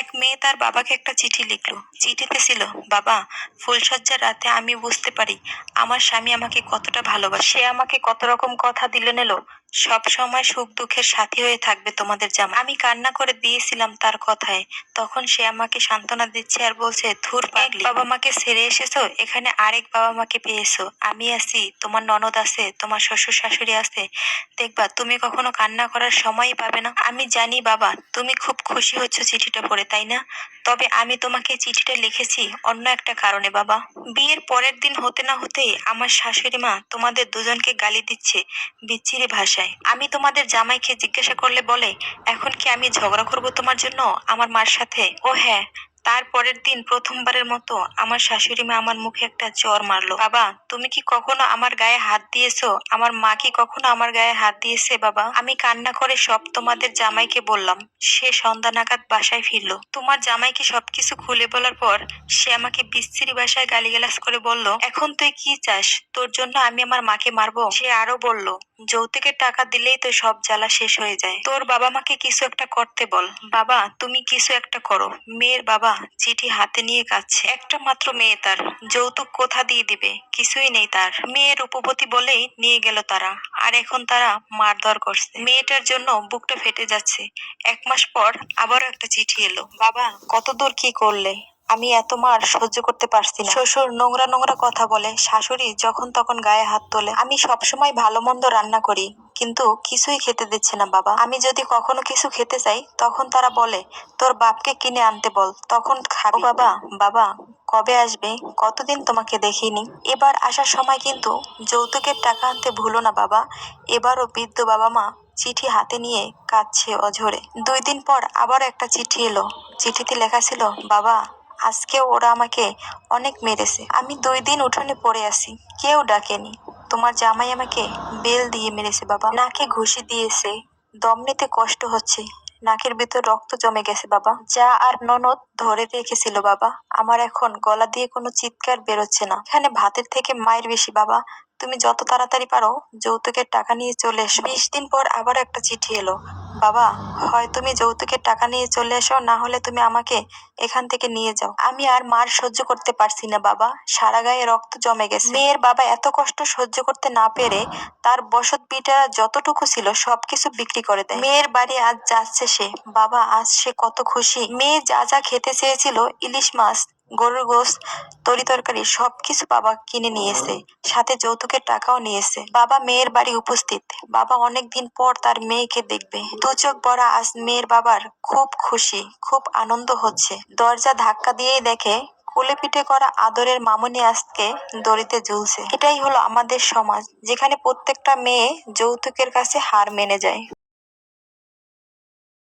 এক মেয়ে তার বাবাকে একটা চিঠি লিখলো। চিঠিতে ছিল বাবা ফুলসজ্জার রাতে আমি বুঝতে পারি আমার স্বামী আমাকে কতটা ভালোবাসে। সে আমাকে কত রকম কথা দিলে নিল। সব সময় সুখ দুঃখের সাথী হয়ে থাকবে তোমাদের জামা আমি কান্না করে দিয়েছিলাম তার কথায়। তখন সে আমাকে সান্ত্বনা দিচ্ছে আর বলছে ধুর পাগলি। বাবা মাকে ছেড়ে এসেছ? এখানে আরেক বাবা মাকে পেয়েছ। আমি আছি তোমার ননদ আছে তোমার শ্বশুর শাশুড়ি আছে। দেখবা তুমি কখনো কান্না করার সময়ই পাবে না। আমি জানি বাবা তুমি খুব খুশি হচ্ছ চিঠিটা পড়ে তাই না? তবে আমি তোমাকে চিঠিটা লিখেছি অন্য একটা কারণে, বাবা। বিয়ের পরের দিন হতে না হতে আমার শাশুড়ি মা তোমাদের দুজনকে গালি দিচ্ছে বিচ্ছিরি ভাষায়। আমি তোমাদের জামাইকে জিজ্ঞাসা করলে বলে, এখন কি আমি ঝগড়া করব তোমার জন্য? আমার মার সাথে? ও হ্যাঁ। তারপরের দিন প্রথমবারের মতো আমার শাশুড়ি মা আমার মুখে একটা চর মারলো। বাবা, তুমি কি কখনো আমার গায়ে হাত দিয়েছ? আমার মা কি কখনো আমার গায়ে হাত দিয়েছে, বাবা? আমি কান্না করে সব তোমাদের জামাইকে বললাম। সে সন্ধ্যা নাগাদ বাসায় ফিরলো। তোমার জামাইকে সবকিছু খুলে বলার পর সে আমাকে বিচ্ছিরি ভাষায় গালিগালাজ করে বলল, এখন তুই কি চাস? তোর জন্য আমি আমার মাকে মারবো? সে আরও বলল, যৌতুকের টাকা দিলেই তো সব জ্বালা শেষ হয়ে যায়। তোর বাবা মাকে কিছু একটা করতে বল। বাবা, তুমি কিছু একটা করো। মেয়ের বাবা চিঠি হাতে নিয়ে কাচ্ছে একটা মাত্র মেয়ে তার। যৌতুক কোথা দিয়ে দিবে? কিছুই নেই তার। মেয়ের রূপবতী বলেই নিয়ে গেল তারা। আর এখন তারা মারধর করছে। মেয়েটার জন্য বুকটা ফেটে যাচ্ছে। এক মাস পর আবারও একটা চিঠি এলো। বাবা কতদূর কি করলে? আমি এত মার সহ্য করতে পারছি না। শ্বশুর নোংরা নোংরা কথা বলে। শাশুড়ি যখন তখন গায়ে হাত তোলে। আমি সবসময় ভালো মন্দ রান্না করি। কিন্তু কিছুই খেতে দিচ্ছে না বাবা। আমি যদি কখনো কিছু খেতে চাই, তখন তারা বলে, তোর বাপকে কিনে আনতে বল, তখন খাব। বাবা বাবা, কবে আসবে? কতদিন তোমাকে দেখিনি? এবার আসার সময় কিন্তু যৌতুকের টাকা আনতে ভুলো না বাবা। এবারও বৃদ্ধ বাবা মা চিঠি হাতে নিয়ে কাঁদছে অঝরে। দুই দিন পর আবার একটা চিঠি এলো। চিঠিতে লেখা ছিল, বাবা আজকেও ওরা আমাকে অনেক মেরেছে। আমি দুই দিন উঠোনে পড়ে আছি। কেউ ডাকেনি। তোমার জামাই আমাকে বেল দিয়ে মেরেছে, বাবা। নাকে ঘুষি দিয়েছে। দম নিতে কষ্ট হচ্ছে। নাকের ভিতর রক্ত জমে গেছে, বাবা। যা আর ননদ ধরে রেখেছিল, বাবা। আমার এখন গলা দিয়ে কোনো চিৎকার বেরোচ্ছে না। এখানে ভাতের থেকে মায়ের বেশি, বাবা। তুমি যত তাড়াতাড়ি পারো যৌতুকের টাকা নিয়ে চলে এসো। বিশ দিন পর আবার একটা চিঠি এলো। বাবা, হয় তুমি যৌতুকের টাকা নিয়ে চলে এসো, না হলে তুমি আমাকে এখান থেকে নিয়ে যাও। আমি আর মার সহ্য করতে পারছি না বাবা, সারা গায়ে রক্ত জমে গেছে। মেয়ের বাবা এত কষ্ট সহ্য করতে না পেরে তার বসত বিটা যতটুকু ছিল সবকিছু বিক্রি করে দেয়। মেয়ের বাড়ি আজ যাচ্ছে সে। বাবা, আজ সে কত খুশি। মেয়ে যা যা খেতে চেয়েছিল, ইলিশ মাছ গরুর গোস তরি তরকারি, সবকিছু বাবা কিনে নিয়েছে সাথে যৌতুকের টাকাও নিয়েছে বাবা মেয়ের বাড়ি উপস্থিত। বাবা অনেক দিন পর তার মেয়েকে দেখবে। দু চোখ বড়া আজ মেয়ের বাবার খুব খুশি, খুব আনন্দ হচ্ছে। দরজা ধাক্কা দিয়েই দেখে, কোলে পিঠে করা আদরের মামুনি আজকে দড়িতে ঝুলছে। এটাই হলো আমাদের সমাজ, যেখানে প্রত্যেকটা মেয়ে যৌতুকের কাছে হার মেনে যায়।